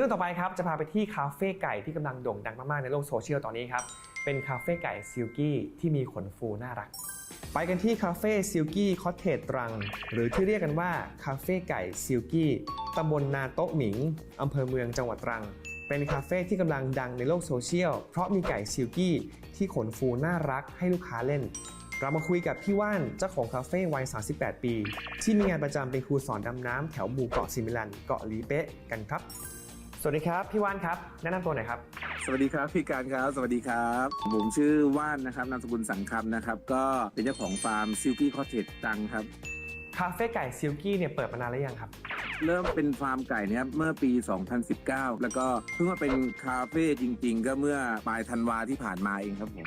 รื่องต่อไปครับจะพาไปที่คาเฟ่ไก่ที่กำลังโด่งดังมากๆในโลกโซเชียลตอนนี้ครับเป็นคาเฟ่ไก่ซิลกี้ที่มีขนฟูน่ารัก ไปกันที่คาเฟ่ซิลกี้คอเทจตรัง หรือที่เรียกกันว่าคาเฟ่ไก่ซิลกี้ตำบลนาโต๊ะหมิงอำเภอเมืองจังหวัดตรัง เป็นคาเฟ่ที่กำลังดังในโลกโซเชียลเพราะมีไก่ซิลกี้ที่ขนฟูน่ารักให้ลูกค้าเล่นเรามาคุยกับพี่ว่านเจ้าของคาเฟ่วัย 38 ปี ที่มีงานประจำเป็นครูสอนดำน้ำแถวหมู่เกาะซิมิลันเกาะลีเป๊ะกันครับ สวัสดีครับ พี่ว่านครับ แนะนำตัวหน่อยครับ สวัสดีครับพี่การครับสวัสดีครับ ผมชื่อว่านนะครับนามสกุลสังคำนะครับ ก็เป็นเจ้าของฟาร์มซิลกี้คอ t เทจตังครับ คาเฟ่ไก่ซิลกี้เนี่ยเปิดมานานแล้วยังครับ เริ่มเป็นฟาร์มไก่เนี่ยเมื่อปี 2019 แล้วก็เพิ่งมาเป็นคาเฟ่จริง ๆ ก็เมื่อปลายธันวาที่ผ่านมาเองครับผม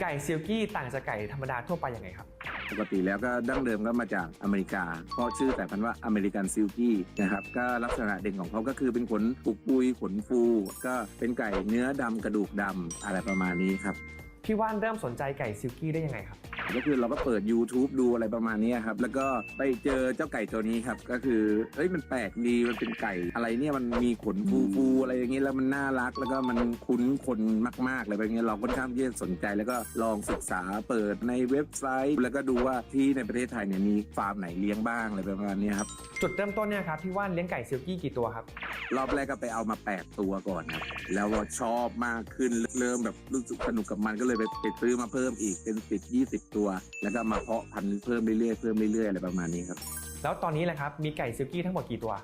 ไก่ซิลกี้ต่างจากไก่ธรรมดาทั่วไปยังไงครับ ปกติแล้วก็ดั้งเดิมก็มาจากอเมริกา เพราะชื่อแต่พันธุ์ว่าอเมริกันซิลกี้นะครับก็ลักษณะเด่นของเขาก็คือเป็นขนปุกปุยขนฟู ก็เป็นไก่เนื้อดำกระดูกดำอะไรประมาณนี้ครับพี่ว่านเริ่มสนใจไก่ซิลกี้ได้ยังไงครับ ก็คือเราก็เปิด YouTube ดูอะไรประมาณนี้ครับ แล้วก็ไปเจอเจ้าไก่ตัวนี้ครับ ก็คือเฮ้ยมันแปลกดีมันเป็นไก่อะไรเนี่ยมันมีขนฟูๆอะไรอย่างเงี้ยแล้วมันน่ารัก แล้วก็มันคุ้นคนมากๆเลยแบบนี้ยเราค่อนข้างที่จะสนใจ แล้วก็ลองศึกษาเปิดในเว็บไซต์ แล้วก็ดูว่าที่ในประเทศไทยเนี่ยมีฟาร์มไหนเลี้ยงบ้างอะไรประมาณนี้ครับจุดเริ่มต้นเนี่ยครับพี่ว่านเลี้ยงไก่ซิลกี้กี่ตัวครับรอบแรกก็ไปเอามา 8 ตัวก่อนครับแล้วพอชอบมากขึ้นเริ่มแบบรู้สึกสนุกกับมันก็เลยไปไปซื้อมาเพิ่มอีกเป็นสิบยี่สิบตัว แล้วก็มาเพาะพันธุ์เพิ่มเรื่อยๆเพิ่มเรื่อยๆอะไรประมาณนี้ครับ แล้วตอนนี้แหละครับมีไก่ซิลกี้ทั้งหมดกี่ตัว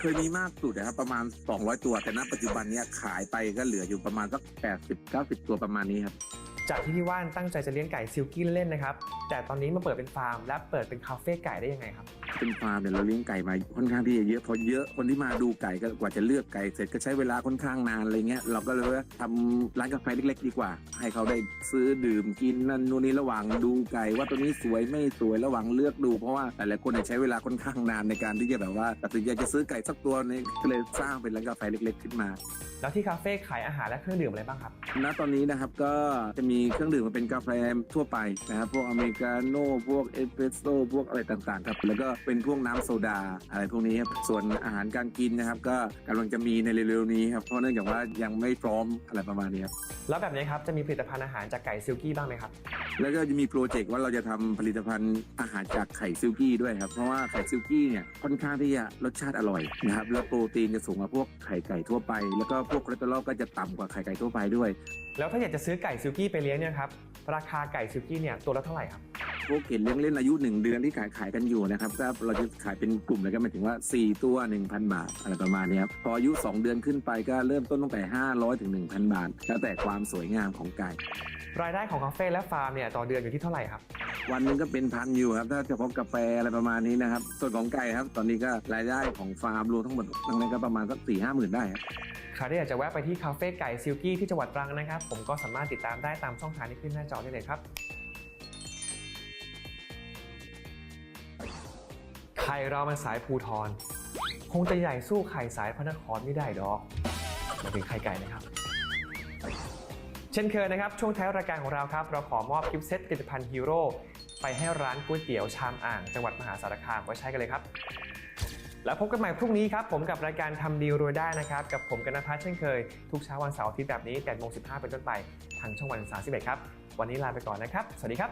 เคยมีมากสุดนะครับประมาณ 200 ตัว แต่ณปัจจุบันเนี้ยขายไปก็เหลืออยู่ประมาณสัก80 90 ตัวประมาณนี้ครับ จากที่พี่ว่านตั้งใจจะเลี้ยงไก่ซิลกี้เล่นๆนะครับ แต่ตอนนี้มาเปิดเป็นฟาร์ม และเปิดเป็นคาเฟ่ไก่ได้ยังไงครับ เป็นฟาร์มเนี่ยเราเลี้ยงไก่มาค่อนข้างที่จะเยอะพอเยอะคนที่มาดูไก่ก็กว่าจะเลือกไก่เสร็จก็ใช้เวลาค่อนข้างนานอะไรเงี้ยเราก็เลยว่าทำร้านกาแฟเล็ก ๆ ดีกว่า ให้เขาได้ซื้อดื่มกินนั่นนู่นนี่ระหว่างดูไก่ว่าตัวนี้สวยไม่สวยระหว่างเลือกดู เพราะว่าหลายๆคนเนี่ยใช้เวลาค่อนข้างนานในการที่จะแบบว่าตัดสินใจจะซื้อไก่สักตัวนึงก็เลยสร้างเป็นร้านกาแฟเล็ก ๆ ขึ้นมาแล้วที่คาเฟ่ขายอาหารและเครื่องดื่มอะไรบ้างครับ ณ ตอนนี้นะครับก็จะมีเครื่องดื่มมาเป็นกาแฟทั่วไปนะครับพวกอเมริกาโน่พวกเอสเปรสโซ่พวกอะไรต่างๆครับ แล้วก็เป็นพวกน้ำโซดาอะไรพวกนี้ครับส่วนอาหารการกินนะครับ ก็กำลังจะมีในเร็วๆนี้ครับเพราะเนื่องจากว่ายังไม่พร้อมอะไรประมาณนี้ครับแล้วแบบนี้ครับจะมีผลิตภัณฑ์อาหารจากไก่ซิลกี้บ้างไหมครับแล้วก็จะมีโปรเจกต์ว่าเราจะทำผลิตภัณฑ์อาหารจากไข่ซิลกี้ด้วยครับเพราะว่าไข่ซิลกี้เนี่ยค่อนข้างที่จะรสชาติอร่อยนะครับแล้วโปรตีนจะสูงกว่าพวกไข่ไก่ทั่วไป แล้วก็พวกคอเลสเตอรอลก็จะต่ำกว่าไข่ไก่ทั่วไปด้วย แล้วถ้าอยากจะซื้อไก่ซิลกี้ไปเลี้ยงเนี่ยครับราคาไก่ซิลกี้เนี่ยตัวละเท่าไหร่ครับ พวกเห็นเลี้ยงเล่นอายุ 1 เดือนที่ขายขายกันอยู่นะครับก็เราจะขายเป็นกลุ่มเลยก็หมายถึงว่า 4 ตัว 1,000 บาทอะไรประมาณนี้ครับพออายุ 2 เดือนขึ้นไปก็เริ่มต้นตั้งแต่ 500ถึง1,000 บาท แล้วแต่ความสวยงามของไก่รายได้ของคาเฟ่และฟาร์มเนี่ยต่อเดือนอยู่ที่เท่าไหร่ครับ วันหนึงก็เป็นพันอยู่ครับ ถ้าเฉพาะกาแฟอะไรประมาณนี้นะครับ ส่วนของไก่ครับ ตอนนี้ก็รายได้ของฟาร์มรวมทั้งหมดทั้งนั้นก็ประมาณสักสี่ห้าหมื่นได้ครับใครที่อยากจะแวะไปที่คาเฟ่ไก่ซิลกี้ที่จังหวัดตรังนะครับ ผมก็สามารถติดตามได้ตามช่องทางที่ขึ้นหน้าจอได้เลยครับ ข่เรามันสายภูทร คงจะใหญ่สู้ไข่สายพระนครไม่ได้ดอกมาถึงไข่ไก่นะครับ เช่นเคยนะครับ ช่วงท้ายรายการของเราครับ เราขอมอบกิฟต์เซตผลิตภัณฑ์ฮีโร่ไปให้ร้านก๋วยเตี๋ยวชามอ่าง จังหวัดมหาสารคามไว้ใช้กันเลยครับ แล้วพบกันใหม่พรุ่งนี้ครับ ผมกับรายการทำดีรวยได้นะครับ กับผมกันนพัฒน์เช่นเคย ทุกเช้าวันเสาร์อาทิตย์แบบนี้8โมง15 เป็นต้นไปทางช่องวัน31ครับ วันนี้ลาไปก่อนนะครับ สวัสดีครับ